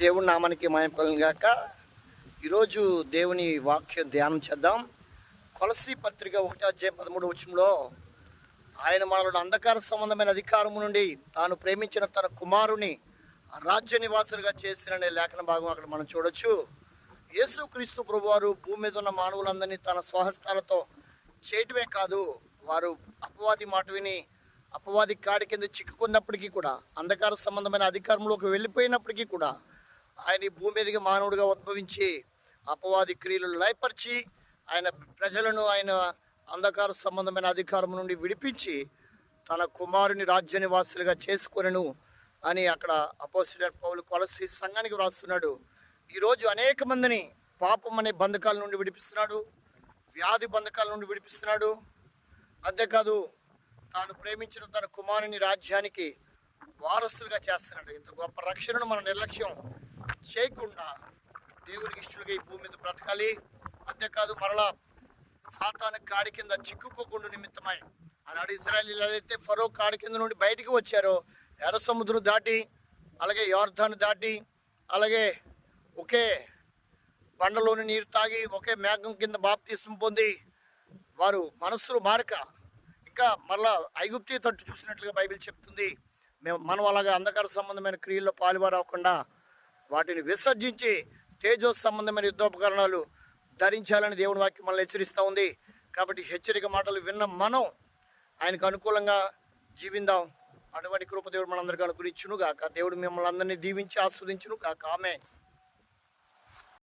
దేవుడి నామానికి మాయం గాక. ఈరోజు దేవుని వాక్యం ధ్యానం చేద్దాం. కొలసి పత్రిక ఒకటి అధ్యాయ పదమూడు వచ్చంలో ఆయన మనలో అంధకార సంబంధమైన అధికారము నుండి తాను ప్రేమించిన తన కుమారుని రాజ్య నివాసులుగా చేసిన లేఖన భాగం అక్కడ మనం చూడొచ్చు. యేసుక్రీస్తు ప్రభువారు భూమి మీద ఉన్న మానవులందరినీ తన స్వహస్తాలతో చేయటమే కాదు వారు అపవాది మాట విని అపవాది కాడి కింద చిక్కుకున్నప్పటికీ కూడా అంధకార సంబంధమైన అధికారంలోకి వెళ్ళిపోయినప్పటికీ కూడా ఆయన ఈ భూమి మీదకి మానవుడిగా ఉద్భవించి అపవాది క్రియలు లయపరిచి ఆయన ప్రజలను ఆయన అంధకార సంబంధమైన అధికారం నుండి విడిపించి తన కుమారుని రాజ్య నివాసులుగా చేసుకొనను అని అక్కడ అపోసిడెంట్ పౌలు కొలసి సంఘానికి వ్రాస్తున్నాడు. ఈరోజు అనేక మందిని పాపం అనే బంధకాల నుండి విడిపిస్తున్నాడు. వ్యాధి బంధకాల నుండి విడిపిస్తున్నాడు. అంతేకాదు తాను ప్రేమించిన తన కుమారుని రాజ్యానికి వారసులుగా చేస్తున్నాడు. ఇంత గొప్ప రక్షణను మన నిర్లక్ష్యం చేయకుండా దేవునికి ఇష్టలుగా ఈ భూమి మీద బ్రతకాలి. అంతేకాదు మరలా సాతాను కాడి కింద చిక్కుకోకుండా నిమిత్తమై ఆనాడు ఇజ్రాయలీలు అయితే ఫరో కాడి కింద నుండి బయటికి వచ్చారో ఎర్ర సముద్రం దాటి అలాగే యోర్ధాను దాటి అలాగే ఒకే బండలోని నీరు తాగి ఒకే మేఘం కింద బాప్తీసం పొంది వారు మనస్సులు మారక ఇంకా మళ్ళా ఐగుప్తి తట్టు చూసినట్లుగా బైబిల్ చెప్తుంది. మేము మనం అలాగా అంధకార సంబంధమైన క్రియల్లో పాలువారు అవ్వకుండా వాటిని విసర్జించి తేజో సంబంధమైన యుద్ధోపకరణాలు ధరించాలని దేవుని వాక్యం మనల్ని హెచ్చరిస్తూ ఉంది. కాబట్టి హెచ్చరిక మాటలు విన్న మనం ఆయనకు అనుకూలంగా జీవిందాం. అటువంటి కృప దేవుడు మనందరికీ అనుగ్రహించును గాక దేవుడు మిమ్మల్ని అందరినీ దీవించి ఆస్వాదించును గాక ఆమె